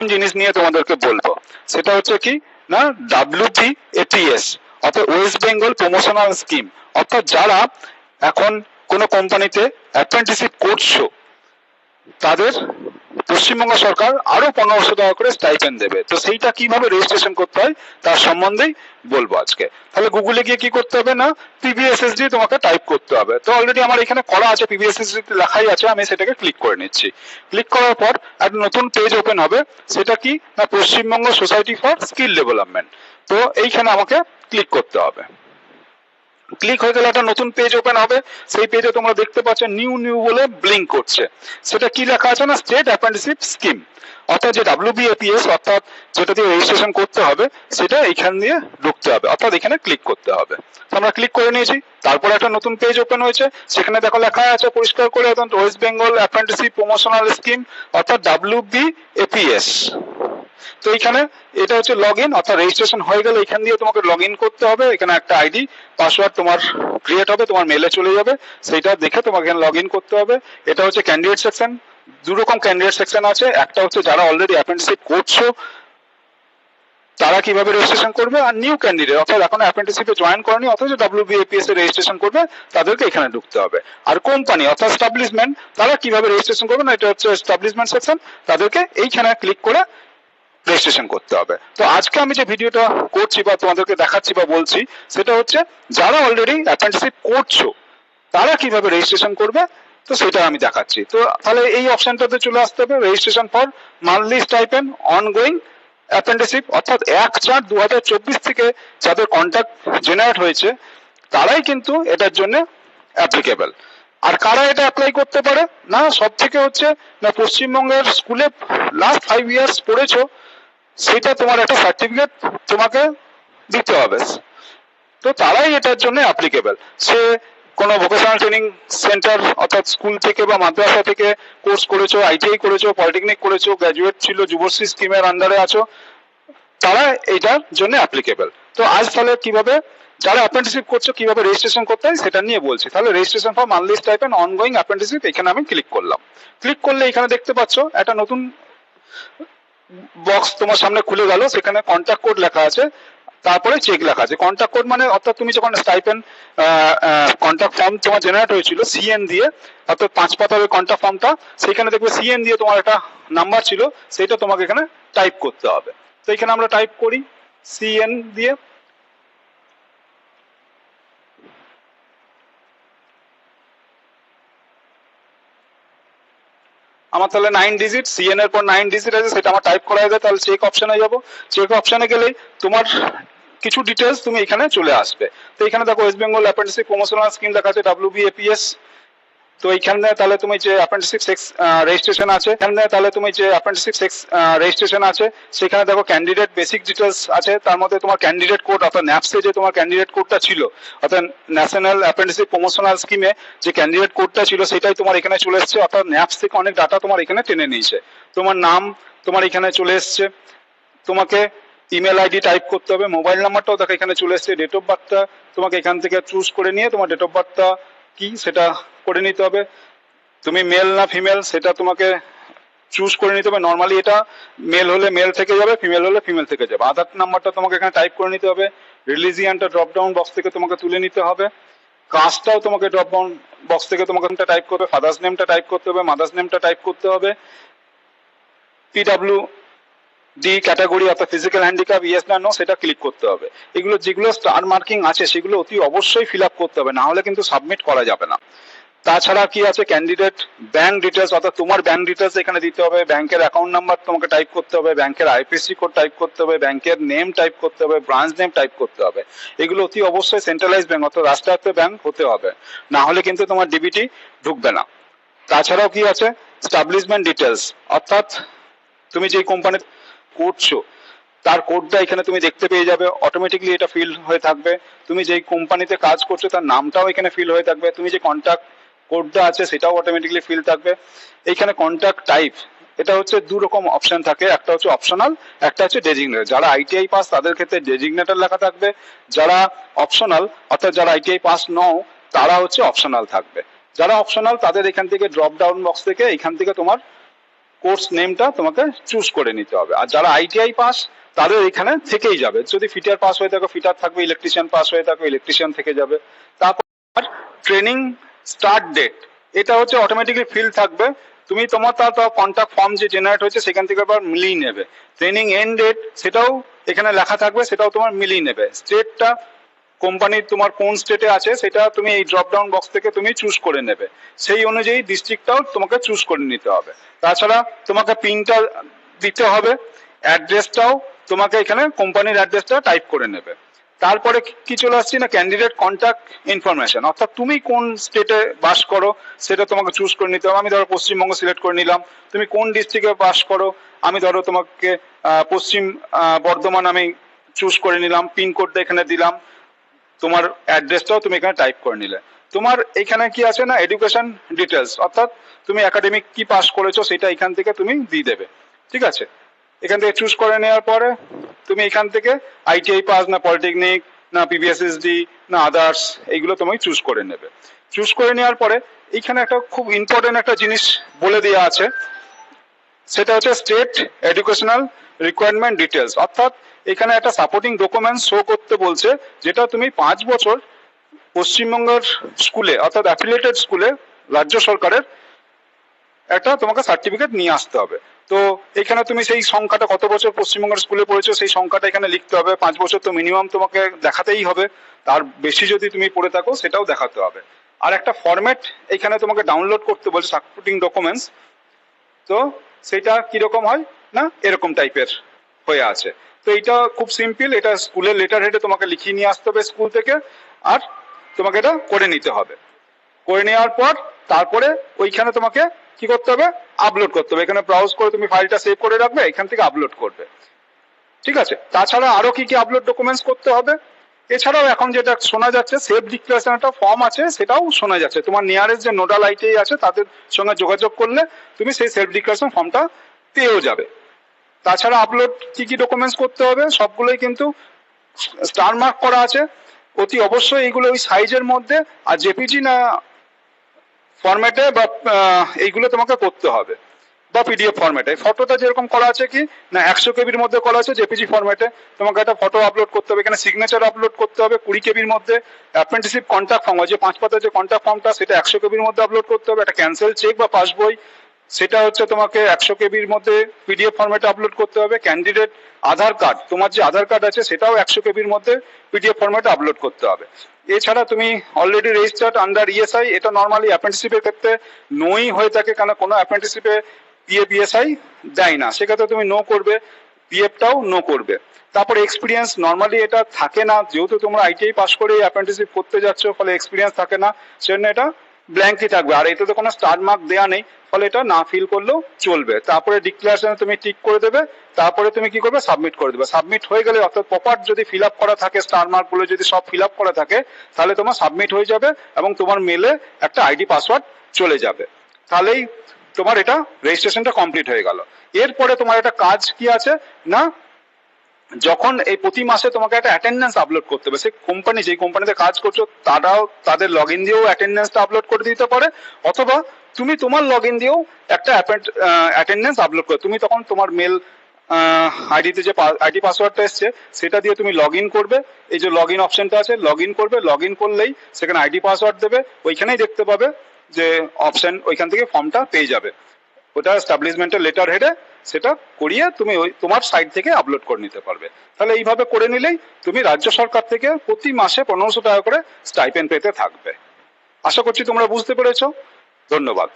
জিনিস নিয়ে তোমাদেরকে বলব। সেটা হচ্ছে কি? না ডাব্লিউপি এপিএস অর্থাৎ ওয়েস্ট বেঙ্গল প্রমোশনাল স্কিম অর্থাৎ যারা এখন কোনো কোম্পানিতে অ্যাপ্রেন্টিসিপ করছ, তাদের পশ্চিমবঙ্গ সরকার আরও পনেরোশো টাকা করে স্টাইপেন্ড দেবে। তো সেইটা কীভাবে রেজিস্ট্রেশন করতে হয়, তার সম্বন্ধেই বলব আজকে। তাহলে গুগলে গিয়ে কি করতে হবে না? পিবিএসএসডি তোমাকে টাইপ করতে হবে। তো অলরেডি আমার এখানে করা আছে পিবিএসএসডি লেখাই আছে, আমি সেটাকে ক্লিক করে নিচ্ছি। ক্লিক করার পর একটা নতুন পেজ ওপেন হবে। সেটা কি? না, Paschimbanga society for skill development তো এইখানে আমাকে ক্লিক করতে হবে। ক্লিক হয়ে গেলে একটা নতুন পেজ ওপেন হবে। সেই পেজে তোমরা দেখতে পাচ্ছ নিউ নিউ বলে ব্লিঙ্ক করছে। সেটা কি লেখা আছে না? স্টেট অ্যাপ্রেন্টিসিপ স্কিম অর্থাৎ যে ডাব্লিউবিএপিএস অর্থাৎ যেটা দিয়ে রেজিস্ট্রেশন করতে হবে, সেটা এখান দিয়ে ঢুকতে হবে। অর্থাৎ এখানে ক্লিক করতে হবে। তো আমরা ক্লিক করে নিয়েছি। তারপর একটা নতুন পেজ ওপেন হয়েছে। সেখানে দেখো লেখা আছে, পরিষ্কার করে West Bengal apprenticeship promotional scheme অর্থাৎ ডাব্লিউবিএপিএস তো এখানে এটা হচ্ছে লগ ইন অর্থাৎ রেজিস্ট্রেশন হয়ে গেলে এখান দিয়ে তোমাকে লগ করতে হবে। এখানে একটা আইডি পাসওয়ার্ড তোমার ক্রিয়েট হবে, তোমার মেলে চলে যাবে। সেইটা দেখে তোমাকে এখানে লগ করতে হবে। এটা হচ্ছে ক্যান্ডিডেট সেকশন দু রকম ক্যান্ডিডেট সেকশন আছে। একটা হচ্ছে যারা অলরেডি অ্যাপ্রেন্টিসিপ করছ, তারা কীভাবে রেজিস্ট্রেশন করবে? আর নিউ ক্যান্ডিডেট অর্থাৎ এখন অ্যাপ্রেন্টিসিপে জয়েন করেনি, অথচ ডাব্লিউবিএপিএস এ রেজিস্ট্রেশন করবে, তাদেরকে এখানে ঢুকতে হবে। আর কোম্পানি অর্থাৎ স্টাবলিশমেন্ট তারা কীভাবে রেজিস্ট্রেশন করবে না, এটা হচ্ছে স্টাবলিশমেন্ট সেকশন তাদেরকে এইখানে ক্লিক করে রেজিস্ট্রেশন করতে হবে। তো আজকে আমি যে ভিডিওটা করছি বা তোমাদেরকে দেখাচ্ছি বা বলছি, সেটা হচ্ছে যারা অলরেডি অ্যাপ্রেন্টিসিপ করছ, তারা কীভাবে রেজিস্ট্রেশন করবে, তো সেটা আমি দেখাচ্ছি। তো তাহলে এই অপশনটাতে চলে আসতে হবে registration for monthly stipend ongoing apprenticeship অর্থাৎ এক চার দু হাজার চব্বিশ থেকে যাদের কন্ট্যাক্ট জেনারেট হয়েছে, তারাই কিন্তু এটার জন্য অ্যাপ্লিকেবল আর কারা এটা অ্যাপ্লাই করতে পারে? না সব থেকে হচ্ছে, না পশ্চিমবঙ্গের স্কুলে লাস্ট ফাইভ ইয়ার্স পড়েছো সেটা তোমার একটা সার্টিফিকেট তোমাকে দিতে হবে। তো তারাই এটার জন্য অ্যাপ্লিকেবল সে কোনো ভোকেশনাল ট্রেনিং সেন্টার অর্থাৎ স্কুল থেকে বা মাদ্রাসা থেকে কোর্স করেছ আইটিআই করেছ পলিটেকনিক করেছ গ্র্যাজুয়েট ছিল, যুবশ্রী স্কিমের আন্ডারে আছো, তারা এটার জন্য অ্যাপ্লিকেবল তো আজ তাহলে কীভাবে, যারা অ্যাপ্রেন্টিসিপ করছ, কীভাবে রেজিস্ট্রেশন করতে হয় সেটা নিয়ে বলছি। তাহলে registration for monthly stipend ongoing apprenticeship এখানে আমি ক্লিক করলাম। ক্লিক করলে এখানে দেখতে পাচ্ছ, একটা নতুন বক্স তোমার সামনে খুলে গেল, সেখানে কন্ট্যাক্ট কোড লেখা আছে, তারপরে চেক লেখা আছে। কন্ট্যাক্ট কোড মানে অর্থাৎ তুমি যখন স্টাইপেন কন্ট্যাক্ট ফর্ম তোমার জেনারেট হয়েছিল সিএন দিয়ে, অর্থাৎ পাঁচ পাতার ওই কন্ট্যাক্ট ফর্মটা সেখানে দেখবে সিএন দিয়ে তোমার একটা নাম্বার ছিল, সেটা তোমাকে এখানে টাইপ করতে হবে। তো এখানে আমরা টাইপ করি সিএন দিয়ে আমার তাহলে নাইন ডিজিট সিএন এর পর নাইন ডিজিট আছে, সেটা আমার টাইপ করা যায়, তাহলে চেক অপশনে যাব। চেক অপশনে গেলেই তোমার কিছু ডিটেলস তুমি এখানে চলে আসবে। তো এখানে দেখো West Bengal apprenticeship promotional scheme দেখাচ্ছে ডাব্লিউ ডাব্লিউবিএপিএস তো এইখানে তাহলে তুমি যে অ্যাপ্রেন্টিসিপ সেক্স রেজিস্ট্রেশন আছে, এখানে তাহলে তুমি যে অ্যাপ্রেন্টিসিপ সেক্স রেজিস্ট্রেশন আছে, সেখানে দেখো ক্যান্ডিডেট বেসিক ডিটেলস আছে, তার মধ্যে তোমার ক্যান্ডিডেট কোড অর্থাৎ ন্যাপসে যে তোমার ক্যান্ডিডেট কোডটা ছিল, অর্থাৎ ন্যাশনাল অ্যাপ্রেন্টিসিপ প্রমোশনাল স্কিমে যে ক্যান্ডিডেট কোডটা ছিল, সেটাই তোমার এখানে চলে এসেছে, অর্থাৎ ন্যাপস থেকে অনেক ডাটা তোমার এখানে টেনে নিয়েছে। তোমার নাম তোমার এখানে চলে এসছে, তোমাকে ইমেল আইডি টাইপ করতে হবে মোবাইল নাম্বারটাও দেখো এখানে চলে এসছে ডেট অফ বার্থটা তোমাকে এখান থেকে চুজ করে নিয়ে তোমার ডেট অফ বার্থটা কি সেটা করে নিতে হবে? তুমি মেল না ফিমেল সেটা তোমাকে চুজ করে নিতে হবে। নর্মালি এটা মেল হলে মেল থেকে যাবে ফিমেল হলে ফিমেল থেকে যাবে। আধার নাম্বারটা তোমাকে এখানে টাইপ করে নিতে হবে। রিলিজিয়ানটা ড্রপ ডাউন বক্স থেকে তোমাকে তুলে নিতে হবে। কাস্টটাও তোমাকে ড্রপ ডাউন বক্স থেকে তোমাকে টাইপ করবে ফাদার্স নেমটা টাইপ করতে হবে মাদার্স নেমটা টাইপ করতে হবে। পিডাব্লিউ ডি ক্যাটাগরি অর্থাৎ ফিজিক্যাল হ্যান্ডিক্যাপ ইয়েস না নো সেটা ক্লিক করতে হবে। এগুলো যেগুলো স্টার মার্কিং আছে, সেগুলো অতি অবশ্যই ফিল আপ করতে হবে না হলে কিন্তু সাবমিট করা যাবে না। তাছাড়া কি আছে ক্যান্ডিডেট ব্যাংক ডিটেলস অর্থাৎ তোমার ব্যাংক ডিটেলস এখানে দিতে হবে, ব্যাংকের অ্যাকাউন্ট নাম্বার তোমাকে টাইপ করতে হবে, ব্যাংকের আইপিসি কোড টাইপ করতে হবে, ব্যাংকের নেম টাইপ করতে হবে ব্রাঞ্চ নেম টাইপ করতে হবে। এগুলো অতি অবশ্যই সেন্ট্রালাইজ ব্যাংক অর্থাৎ রাষ্ট্রায়ত্ত ব্যাংক হতে হবে। না হলে কিন্তু তোমার ডিবিটি ঢুকবে না। তাছাড়াও কি আছে স্টাবলিশমেন্ট ডিটেলস অর্থাৎ তুমি যেই কোম্পানি করছ, তার কোডটা এখানে তুমি দেখতে পেয়ে যাবে। অটোমেটিকলি এটা ফিল হয়ে থাকবে। তুমি যেই কোম্পানিতে কাজ করছ, তার নামটাও এখানে ফিল হয়ে থাকবে। তুমি যে কন্ট্যাক্ট কোডটা আছে, সেটাও অটোমেটিকলি ফিল থাকবে। এইখানে কন্ট্যাক্ট টাইপ এটা হচ্ছে দু রকম অপশন থাকে। একটা হচ্ছে অপশনাল একটা হচ্ছে ডেজিগনেট যারা আইটিআই পাস তাদের ক্ষেত্রে ডেজিগনেটর লেখা থাকবে। যারা অপশনাল অর্থাৎ যারা আইটিআই পাস নও, তারা হচ্ছে অপশনাল থাকবে। যারা অপশনাল তাদের এখান থেকে ড্রপ ডাউন বক্স থেকে এখান থেকে তোমার কোর্স নেমটা তোমাকে চুজ করে নিতে হবে। আর যারা আইটিআই পাস, তাদের এখানে থেকেই যাবে। যদি ফিটার পাস হয়ে থাকো, ফিটার থাকবে, ইলেকট্রিশিয়ান পাস হয়ে থাকো, ইলেকট্রিশিয়ান থেকে যাবে। তারপর ট্রেনিং স্টার্ট ডেট। এটা হচ্ছে অটোমেটিকলি ফিল থাকবে। তুমি তোমার তার কন্ট্যাক্ট ফর্ম যে জেনারেট হয়েছে, সেখান থেকে আবার মিলিয়ে নেবে। ট্রেনিং এন্ড ডেট সেটাও এখানে লেখা থাকবে, সেটাও তোমার মিলিয়ে নেবে। স্টেটটা কোম্পানির তোমার কোন স্টেটে আছে, সেটা তুমি এই ড্রপ ডাউন বক্স থেকে তুমি চুজ করে নেবে। সেই অনুযায়ী ডিস্ট্রিক্টটাও তোমাকে চুজ করে নিতে হবে। তাছাড়া তোমাকে পিনটা দিতে হবে অ্যাড্রেসটাও তোমাকে এখানে কোম্পানির অ্যাড্রেসটা টাইপ করে নেবে। তারপরে কি চলে আসছি না ক্যান্ডিডেট কন্ট্যাক্ট ইনফরমেশন অর্থাৎ তুমি কোন স্টেটে বাস করো, সেটা তোমাকে চুজ করে নিতে হবে। আমি ধরো পশ্চিমবঙ্গ সিলেক্ট করে নিলাম, তুমি কোন ডিস্ট্রিক্টে বাস করো, আমি ধরো তোমাকে পশ্চিম বর্ধমান আমি চুজ করে নিলাম পিনকোডটা এখানে দিলাম। তোমার অ্যাড্রেসটাও তুমি এখানে টাইপ করে নিলে। তোমার এখানে কি আছে না এডুকেশন ডিটেলস অর্থাৎ তুমি একাডেমিক কি পাস করেছ সেটা এখান থেকে তুমি দিয়ে দেবে। ঠিক আছে? এখান থেকে চুজ করে নেওয়ার পরে তুমি এখান থেকে আইটিআই পাস না পলিটেকনিক না পিবিএসএসডি না আদার্স এইগুলো তুমি চুজ করে নেবে। চুজ করে নেওয়ার পরে এইখানে একটা খুব ইম্পর্টেন্ট একটা জিনিস বলে দেওয়া আছে। সেটা হচ্ছে স্টেট এডুকেশনাল রিকোয়ারমেন্ট ডিটেলস অর্থাৎ এখানে একটা সাপোর্টিং ডকুমেন্ট শো করতে বলছে, যেটা তুমি পাঁচ বছর পশ্চিমবঙ্গের স্কুলে, অর্থাৎ অ্যাফিলিয়েটেড স্কুলে, রাজ্য সরকারের একটা তোমাকে সার্টিফিকেট নিয়ে আসতে হবে। তো এখানে তুমি সেই সংখ্যাটা কত বছর পশ্চিমবঙ্গের স্কুলে পড়েছো, সেই সংখ্যাটা এখানে লিখতে হবে। পাঁচ বছর তো মিনিমাম তোমাকে দেখাতেই হবে। তার বেশি যদি তুমি পড়ে থাকো, সেটাও দেখাতে হবে। আর একটা ফরম্যাট এখানে তোমাকে ডাউনলোড করতে বলছে সাপোর্টিং ডকুমেন্টস তো সেটা কীরকম হয়? না? এরকম টাইপের হয়ে আছে। তো এটা খুব সিম্পল এটা স্কুলের লেটার হেডে তোমাকে লিখিয়ে নিয়ে আসতে হবে স্কুল থেকে, আর তোমাকে এটা করে নিতে হবে। করে নেওয়ার পর তারপরে ওইখানে তোমাকে কি করতে হবে? আপলোড করতে হবে। এখানে ব্রাউজ করে তুমি ফাইলটা সেভ করে রাখবে, এখান থেকে আপলোড করবে। ঠিক আছে? তাছাড়া আরও কি কি আপলোড ডকুমেন্টস করতে হবে? এছাড়াও এখন যেটা শোনা যাচ্ছে সেফ ডিক্লারেশন একটা ফর্ম আছে, সেটাও শোনা যাচ্ছে। তোমার নিয়ারেস্ট যে নোডাল আইটিআই আছে, তাদের সঙ্গে যোগাযোগ করলে তুমি সেই সেফ ডিক্লারেশন ফর্মটা পেয়েও যাবে। তাছাড়া আপলোড কি কি ডকুমেন্টস করতে হবে, সবগুলোই কিন্তু স্টার মার্ক করা আছে। অতি অবশ্যই এইগুলো ওই সাইজের মধ্যে আর জেপিজি না ফরম্যাটে বা এইগুলো তোমাকে করতে হবে। বা পিডিএফ ফরম্যাটে ফটোটা যেরকম করা আছে কি, না একশো কেবির মধ্যে করা আছে জেপিজি ফরম্যাটে তোমাকে একটা ফটো আপলোড করতে হবে। এখানে সিগনেচার আপলোড করতে হবে কুড়ি কেবির মধ্যে। অ্যাপ্রেন্টিসিপ কন্ট্যাক্ট ফর্ম হয় যে পাঁচ পাতার যে কন্ট্যাক্ট ফর্মটা সেটা একশো কেবির মধ্যে আপলোড করতে হবে। একটা ক্যান্সেল চেক বা পাসবই সেটা হচ্ছে তোমাকে একশো কেবির মধ্যে পিডিএফ ফরম্যাটে আপলোড করতে হবে। ক্যান্ডিডেট আধার কার্ড তোমার যে আধার কার্ড আছে সেটাও একশো কেবির মধ্যে পিডিএফ ফরম্যাটে আপলোড করতে হবে। এছাড়া তুমি অলরেডি রেজিস্টার্ড আন্ডার ইএসআই এটা নর্মালি অ্যাপ্রেন্টিসিপের ক্ষেত্রে নোই হয়ে থাকে কেন কোনো অ্যাপ্রেন্টিসিপে পিএ পিএসআই দেয় না। সেক্ষেত্রে তুমি নো করবে পিএফটাও নো করবে। তারপরে এক্সপিরিয়েন্স নর্মালি এটা থাকে না। যেহেতু তোমরা আইটিআই পাস করে অ্যাপ্রেন্টিসিপ করতে যাচ্ছ, ফলে এক্সপিরিয়েন্স থাকে না। সেজন্য এটা ব্ল্যাঙ্কই থাকবে। আর এটাতে কোনো স্টার মার্ক দেওয়া নেই, ফলে এটা না ফিল করলেও চলবে। তারপরে ডিক্লারেশনে তুমি টিক করে দেবে, তারপরে তুমি কি করবে? সাবমিট করে দেবে। সাবমিট হয়ে গেলে অর্থাৎ প্রপার যদি ফিল আপ করা থাকে স্টার মার্কগুলো যদি সব ফিল আপ করা থাকে, তাহলে তোমার সাবমিট হয়ে যাবে এবং তোমার মেলে একটা আইডি পাসওয়ার্ড চলে যাবে। তাহলেই তোমার এটা রেজিস্ট্রেশনটা কমপ্লিট হয়ে গেল। এরপরে তোমার একটা কাজ কি আছে? না যখন এই প্রতি মাসে তোমাকে একটা অ্যাটেন্ডেন্স আপলোড করতে হবে, সেই কোম্পানি যেই কোম্পানিতে কাজ করছ, তারাও তাদের লগ ইন দিয়েও অ্যাটেন্ডেন্সটা আপলোড করে দিতে পারে, অথবা তুমি তোমার লগ ইন দিয়েও একটা অ্যাটেন্ডেন্স আপলোড করো। তুমি তখন তোমার মেল আইডিতে যে আইডি পাসওয়ার্ডটা এসছে, সেটা দিয়ে তুমি লগ ইন করবে। এই যে লগ ইন অপশনটা আছে লগ ইন করবে। লগ ইন করলেই সেখানে আইডি পাসওয়ার্ড দেবে। ওইখানেই দেখতে পাবে যে অপশন ওইখান থেকে ফর্মটা পেয়ে যাবে। ওটা এস্টাবলিশমেন্টের লেটার হেডে সেটা করিয়ে তুমি ওই তোমার সাইট থেকে আপলোড করে নিতে পারবে। তাহলে এইভাবে করে নিলেই তুমি রাজ্য সরকার থেকে প্রতি মাসে পনেরোশো টাকা করে স্টাইপেন্ড পেতে থাকবে। আশা করছি তোমরা বুঝতে পেরেছ। ধন্যবাদ।